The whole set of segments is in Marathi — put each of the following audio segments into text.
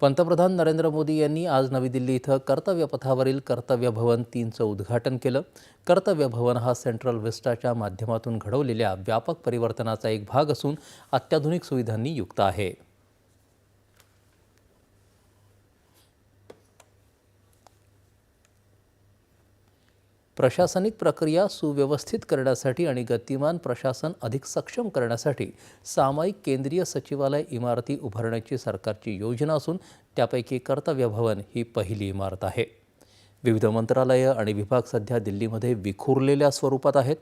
पंतप्रधान नरेंद्र मोदी यांनी आज नवी दिल्ली इथं कर्तव्यपथावरील कर्तव्य भवन तीनचं उद्घाटन केलं. कर्तव्य भवन हा सेंट्रल विस्टाच्या माध्यमातून घडवलेल्या व्यापक परिवर्तनाचा एक भाग असून अत्याधुनिक सुविधांनी युक्त आहे. प्रशासनिक प्रक्रिया सुव्यवस्थित करण्यासाठी आणि गतिमान प्रशासन अधिक सक्षम करण्यासाठी सामायिक केंद्रीय सचिवालय इमारती उभारण्याची सरकारची योजना असून त्यापैकी कर्तव्य भवन ही पहिली इमारत आहे. विविध मंत्रालयं आणि विभाग सध्या दिल्लीमध्ये विखुरलेल्या स्वरूपात आहेत.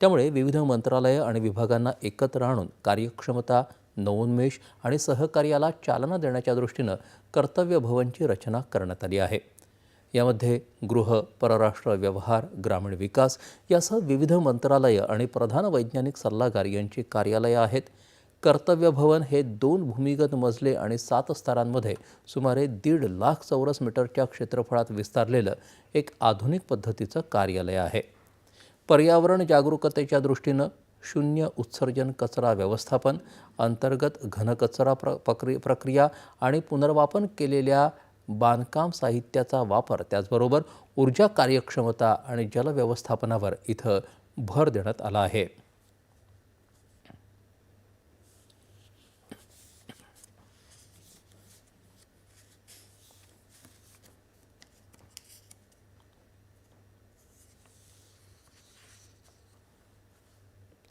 त्यामुळे विविध मंत्रालयं आणि विभागांना एकत्र आणून कार्यक्षमता नवोन्मेष आणि सहकार्याला चालना देण्याच्या दृष्टीनं कर्तव्य भवनची रचना करण्यात आली आहे. यामध्ये गृह परराष्ट्र व्यवहार ग्रामीण विकास यासह विविध मंत्रालयं आणि प्रधान वैज्ञानिक सल्लागार यांची कार्यालयं आहेत. कर्तव्य भवन हे दोन भूमिगत मजले आणि सात स्तरांमध्ये सुमारे दीड लाख चौरस मीटरच्या क्षेत्रफळात विस्तारलेलं एक आधुनिक पद्धतीचं कार्यालय आहे. पर्यावरण जागरूकतेच्या दृष्टीनं शून्य उत्सर्जन कचरा व्यवस्थापन अंतर्गत घनकचरा प्र प्रक्रिया आणि पुनर्वापन केलेल्या बांधकाम साहित्याचा वापर त्याचबरोबर ऊर्जा कार्यक्षमता आणि जलव्यवस्थापनावर इथं भर देण्यात आला आहे.